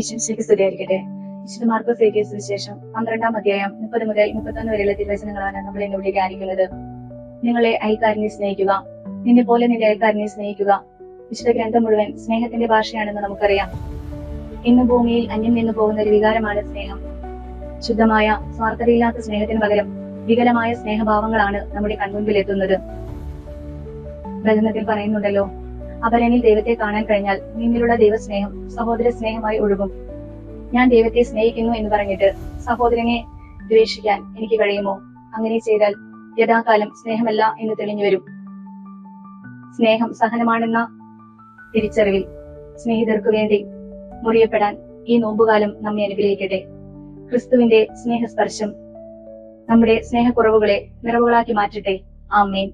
ഈശ്വരയ്ക്ക് സ്തുതിയായിരിക്കട്ടെ. വിശുദ്ധ മാർക്കോസ് എഴുതിയ ശേഷം പന്ത്രണ്ടാം അധ്യായം മുപ്പത് മുതൽ മുപ്പത്തൊന്ന് വരെയുള്ള തിരുവചനങ്ങളാണ് നമ്മൾ ഇന്ന് ഇവിടെ ധ്യാനിക്കുന്നത്. നിങ്ങളെ അയൽക്കാരനെ സ്നേഹിക്കുക. നിന്നെ പോലെ നിന്റെ അയൽക്കാരനെ സ്നേഹിക്കുക. വിശുദ്ധ ഗ്രന്ഥം മുഴുവൻ സ്നേഹത്തിന്റെ ഭാഷയാണെന്ന് നമുക്കറിയാം. ഇന്ന് ഭൂമിയിൽ അന്യം നിന്നു പോകുന്ന ഒരു വികാരമാണ് സ്നേഹം. ശുദ്ധമായ സ്വാർത്ഥതയില്ലാത്ത സ്നേഹത്തിന് പകരം വികലമായ സ്നേഹഭാവങ്ങളാണ് നമ്മുടെ കൺമുൻപിൽ എത്തുന്നത്. പ്രചനത്തിൽ പറയുന്നുണ്ടല്ലോ അപരനിൽ ദൈവത്തെ കാണാൻ കഴിഞ്ഞാൽ നിന്നിലുള്ള ദൈവസ്നേഹം സഹോദര സ്നേഹമായി ഒഴുകും. ഞാൻ ദൈവത്തെ സ്നേഹിക്കുന്നു എന്ന് പറഞ്ഞിട്ട് സഹോദരനെ ദ്വേഷിക്കാൻ എനിക്ക് കഴിയുമോ? അങ്ങനെ ചെയ്താൽ യഥാകാലം സ്നേഹമല്ല എന്ന് തെളിഞ്ഞു വരും. സ്നേഹം സഹനമാണെന്ന തിരിച്ചറിവിൽ സ്നേഹിതർക്ക് വേണ്ടി മുറിയപ്പെടാൻ ഈ നോമ്പുകാലം നമ്മെ അനുഗ്രഹിക്കട്ടെ. ക്രിസ്തുവിന്റെ സ്നേഹസ്പർശം നമ്മുടെ സ്നേഹക്കുറവുകളെ നിറവുകളാക്കി മാറ്റട്ടെ. ആമേൻ.